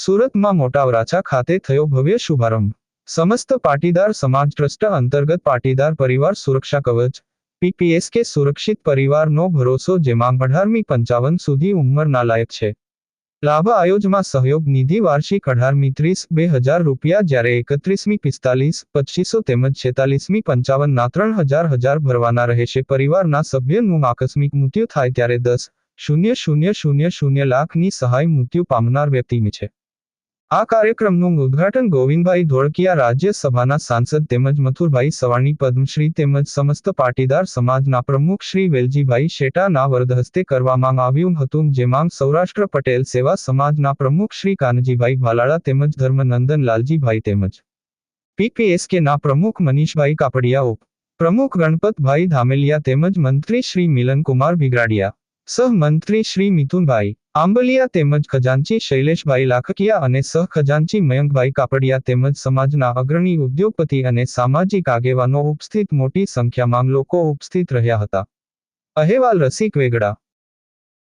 સુરતમાં મોટા વરાછા ખાતે થયો ભવ્ય શુભારંભ. સમસ્ત પાટીદાર સમાજ ટ્રસ્ટ અંતર્ગત પાટીદાર પરિવાર સુરક્ષા કવચ, પીપીએસકે સુરક્ષિત પરિવારનો ભરોસો જેમાં અઢારમી પંચાવન સુધી ઉંમરના લાયક છે. લાભ આયોજમાં સહયોગ નિધિ વાર્ષિક અઢારમી ત્રીસ બે હજાર રૂપિયા જ્યારે એકત્રીસમી પિસ્તાલીસ, પચીસો તેમજ છેતાલીસમી પંચાવનના ત્રણ હજાર હજાર ભરવાના રહેશે. પરિવારના સભ્યનું આકસ્મિક મૃત્યુ થાય ત્યારે દસ, શૂન્ય શૂન્ય શૂન્ય શૂન્ય લાખની સહાય મૃત્યુ પામનાર વ્યક્તિની છે. આ કાર્યક્રમનું ઉદ્ઘાટન ગોવિંદભાઈ ધોળકિયા રાજ્યસભાના સાંસદ તેમજ મથુરભાઈ સવાણી પદ્મશ્રી તેમજ સમસ્ત પાટીદાર સમાજના પ્રમુખ શ્રી વેલજીભાઈ શેટાના વરદ હસ્તે કરવામાં આવ્યું હતું, જેમાં સૌરાષ્ટ્ર પટેલ સેવા સમાજના પ્રમુખ શ્રી કાનજીભાઈ ભાલાળા તેમજ ધર્મનંદન લાલજીભાઈ તેમજ પીપીએસકેના પ્રમુખ મનીષભાઈ કાપડિયા ઉપ પ્રમુખ ગણપતભાઈ ધામેલિયા તેમજ મંત્રી શ્રી મિલનકુમાર ભીગરાડિયા સહમંત્રી શ્રી મિથુનભાઈ આંબલિયા તેમજ ખજાનચી શૈલેષભાઈ લાખકિયા અને સહ ખજાનચી મયંકભાઈ કાપડિયા તેમજ સમાજના અગ્રણી ઉદ્યોગપતિ અને સામાજિક આગેવાનો ઉપસ્થિત મોટી સંખ્યામાં લોકો ઉપસ્થિત રહ્યા હતા. અહેવાલ રસિક વેગડા